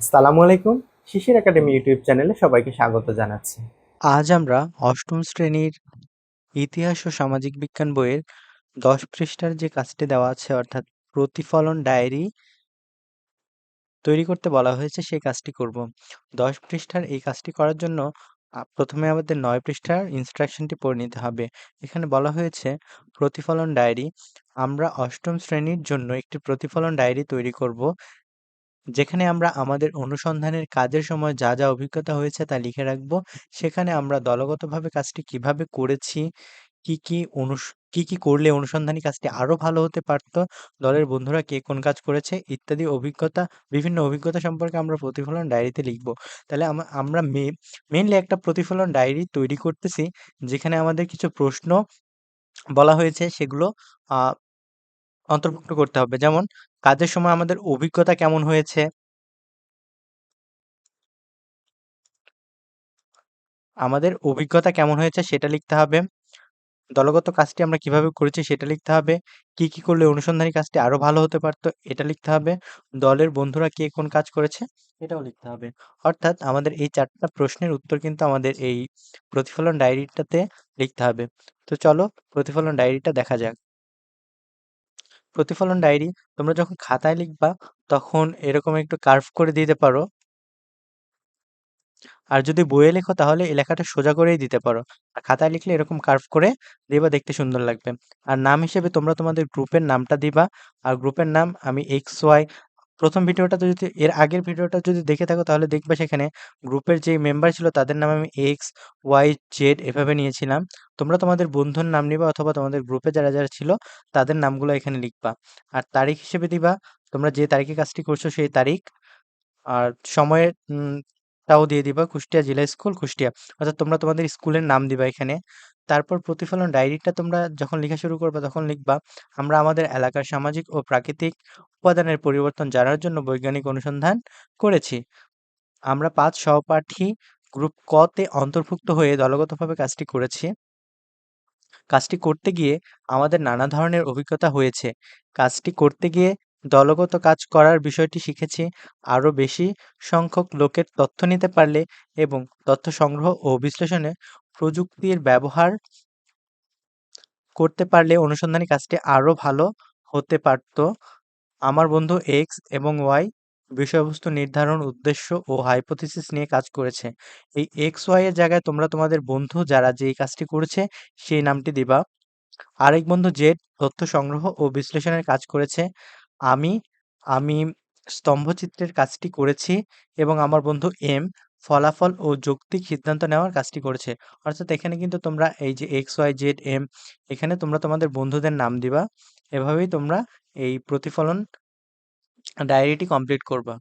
আসসালামু আলাইকুম। শিশির academy YouTube চ্যানেলে সবাইকে স্বাগত জানাচ্ছি। আজ আমরা অষ্টম শ্রেণির ইতিহাস ও সামাজিক বিজ্ঞান বইয়ের দশ পৃষ্ঠার যে কাজটি দেওয়া আছে, অর্থাৎ প্রতিফলন ডায়েরি তৈরি করতে বলা হয়েছে, সেই কাজটি করব। দশ পৃষ্ঠার এই কাজটি করার জন্য প্রথমে আমাদের নয় পৃষ্ঠার ইনস্ট্রাকশনটি পড়ে নিতে হবে। এখানে বলা হয়েছে, প্রতিফলন ডায়েরি, আমরা অষ্টম শ্রেণির জন্য একটি প্রতিফলন ডায়েরি তৈরি করব। যেখানে আমরা আমাদের অনুসন্ধানের কাজের সময় যা যা অভিজ্ঞতা হয়েছে তা লিখে রাখব। সেখানে আমরা দলগতভাবে কাজটি কীভাবে করেছি, কি কি অনুস, কি কি করলে অনুসন্ধানী কাজটি আরও ভালো হতে পারত, দলের বন্ধুরা কে কোন কাজ করেছে ইত্যাদি অভিজ্ঞতা, বিভিন্ন অভিজ্ঞতা সম্পর্কে আমরা প্রতিফলন ডায়েরিতে লিখব। তাহলে আমা- আমরা মেইনলি একটা প্রতিফলন ডায়েরি তৈরি করতেছি, যেখানে আমাদের কিছু প্রশ্ন বলা হয়েছে, সেগুলো অন্তর্ভুক্ত করতে হবে। যেমন, কাজের সময় আমাদের অভিজ্ঞতা কেমন হয়েছে? আমাদের অভিজ্ঞতা কেমন হয়েছে সেটা লিখতে হবে। দলগত কাজটি আমরা কীভাবে করেছি সেটা লিখতে হবে। কি কি করলে অনুসন্ধানী কাজটি আরও ভালো হতে পারতো এটা লিখতে হবে। দলের বন্ধুরা কে কোন কাজ করেছে এটাও লিখতে হবে। অর্থাৎ আমাদের এই চারটা প্রশ্নের উত্তর কিন্তু আমাদের এই প্রতিফলন ডায়েরিটাতে লিখতে হবে। তো চলো, প্রতিফলন ডায়েরিটা দেখা যাক। প্রতিফলন ডায়েরি তোমরা যখন খাতায় লিখবা, তখন এরকম একটু কার্ভ করে দিতে পারো। আর যদি বইয়ে লেখো, তাহলে এই লেখাটা সোজা করেই দিতে পারো। আর খাতায় লিখলে এরকম কার্ভ করে দিবা, দেখতে সুন্দর লাগবে। আর নাম হিসেবে তোমরা তোমাদের গ্রুপের নামটা দিবা। আর গ্রুপের নাম আমি এক্স ওয়াই প্রথম ভিডিওটা যদি, এর আগের ভিডিওটা যদি দেখে থাকো তাহলে দেখবে সেখানে গ্রুপের যে মেম্বার ছিল তাদের নাম আমি এক্স ওয়াই জেড এভাবে নিয়েছিলাম। তোমরা তোমাদের বন্ধুর নাম নিবা অথবা তোমাদের গ্রুপে যারা যারা ছিল তাদের নামগুলো এখানে লিখবা। আর তারিখ হিসেবে দিবা, তোমরা যে তারিখে কাজটি করছ সেই তারিখ আর সময়ের টাও দিয়ে দিবা। কুষ্টিয়া জেলা স্কুল কুষ্টিয়া অর্থাৎ তোমরা তোমাদের স্কুলের নাম দিবা এখানে। তারপর প্রতিফলন ডায়েরিটা তোমরা যখন লেখা শুরু করবে তখন লিখবা, আমরা আমাদের এলাকার সামাজিক ও প্রাকৃতিক উপাদানের পরিবর্তন জানার জন্য বৈজ্ঞানিক অনুসন্ধান করেছি। আমরা পাঁচ সহপাঠী গ্রুপ ক তে অন্তর্ভুক্ত হয়ে দলগতভাবে কাজটি করেছি। কাজটি করতে গিয়ে আমাদের নানা ধরনের অভিজ্ঞতা হয়েছে। কাজটি করতে গিয়ে দলগত কাজ করার বিষয়টি শিখেছি। আরও বেশি সংখ্যক লোকের তথ্য নিতে পারলে এবং তথ্য সংগ্রহ ও বিশ্লেষণে প্রযুক্তির ব্যবহার করতে পারলে অনুসন্ধানী কাজটি আরও ভালো হতে পারত। আমার বন্ধু এক্স এবং ওয়াই বিষয়বস্তু নির্ধারণ উদ্দেশ্য ও হাইপোথিসিস নিয়ে কাজ করেছে। এই এক্স ওয়াই এর জায়গায় তোমরা তোমাদের বন্ধু যারা যে কাজটি করেছে, সেই নামটি দিবা। আরেক বন্ধু জেড তথ্য সংগ্রহ ও বিশ্লেষণের কাজ করেছে। আমি আমি স্তম্ভচিত্রের কাজটি করেছি এবং আমার বন্ধু এম ফলাফল ও যৌক্তিক সিদ্ধান্ত নেওয়ার কাজটি করেছে। অর্থাৎ এখানে কিন্তু তোমরা এই যে এক্স ওয়াই জেড এম এখানে তোমরা তোমাদের বন্ধুদের নাম দিবা। এভাবেই তোমরা এই প্রতিফলন ডায়েরিটি কমপ্লিট করবা।